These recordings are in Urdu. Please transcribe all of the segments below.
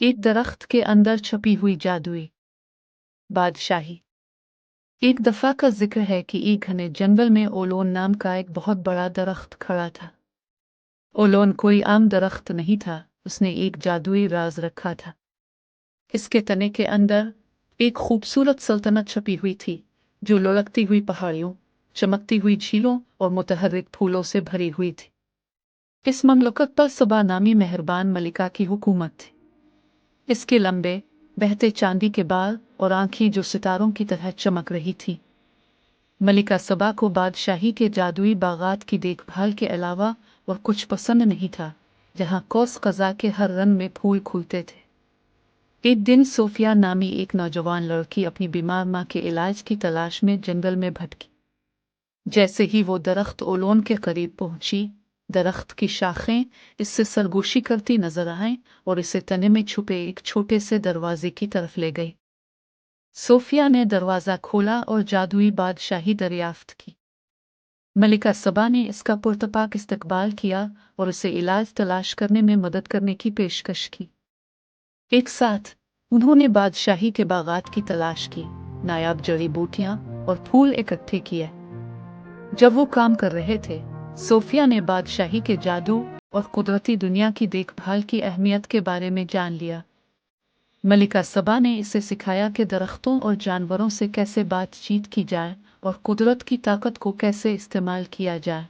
ایک درخت کے اندر چھپی ہوئی جادوئی۔ بادشاہی۔ ایک دفعہ کا ذکر ہے کہ ایک گھنے جنگل میں اولون نام کا ایک بہت بڑا درخت کھڑا تھا۔ اولون کوئی عام درخت نہیں تھا، اس نے ایک جادوئی راز رکھا تھا۔ اس کے تنے کے اندر ایک خوبصورت سلطنت چھپی ہوئی تھی، جو لڑکتی ہوئی پہاڑیوں، چمکتی ہوئی جھیلوں اور متحرک پھولوں سے بھری ہوئی تھی۔ اس مملکت پر صبا نامی مہربان ملکہ کی حکومت تھی۔ اس کے لمبے، بہتے چاندی کے بال اور آنکھیں جو ستاروں کی طرح چمک رہی تھی ملکہ سبا کو بادشاہی کے جادوئی باغات کی دیکھ بھال کے علاوہ اور کچھ پسند نہیں تھا، جہاں کوس قزا کے ہر رنگ میں پھول کھلتے تھے۔ ایک دن صوفیہ نامی ایک نوجوان لڑکی اپنی بیمار ماں کے علاج کی تلاش میں جنگل میں بھٹکی۔ جیسے ہی وہ درخت اولون کے قریب پہنچی درخت کی شاخیں اس سے سرگوشی کرتی نظر آئیں اور اسے تنے میں چھپے ایک چھوٹے سے دروازے کی طرف لے گئی صوفیہ نے دروازہ کھولا اور جادوئی بادشاہی دریافت کی ملکہ سبا نے اس کا پرتپاک استقبال کیا اور اسے علاج تلاش کرنے میں مدد کرنے کی پیشکش کی ایک ساتھ انہوں نے بادشاہی کے باغات کی تلاش کی نایاب جڑی بوٹیاں اور پھول اکٹھے کیے جب وہ کام کر رہے تھے صوفیہ نے بادشاہی کے جادو اور قدرتی دنیا کی دیکھ بھال کی اہمیت کے بارے میں جان لیا۔ ملکہ سبا نے اسے سکھایا کہ درختوں اور جانوروں سے کیسے بات چیت کی جائے اور قدرت کی طاقت کو کیسے استعمال کیا جائے۔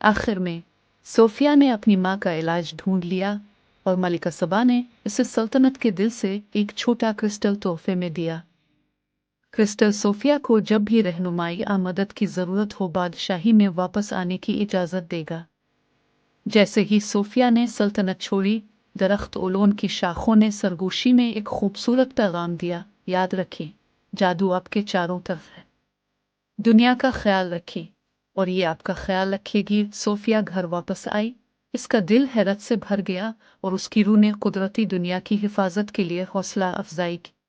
آخر میں، صوفیہ نے اپنی ماں کا علاج ڈھونڈ لیا اور ملکہ سبا نے اسے سلطنت کے دل سے ایک چھوٹا کرسٹل تحفے میں دیا۔ کرسٹل صوفیہ کو جب بھی رہنمائی یا مدد کی ضرورت ہو، بادشاہی میں واپس آنے کی اجازت دے گا۔ جیسے ہی صوفیہ نے سلطنت چھوڑی، درخت اولون کی شاخوں نے سرگوشی میں ایک خوبصورت پیغام دیا۔ یاد رکھیں، جادو آپ کے چاروں طرف ہے۔ دنیا کا خیال رکھیں۔ اور یہ آپ کا خیال رکھے گی صوفیہ گھر واپس آئی۔ اس کا دل حیرت سے بھر گیا اور اس کی روح نے قدرتی دنیا کی حفاظت کے لیے حوصلہ افزائی کی۔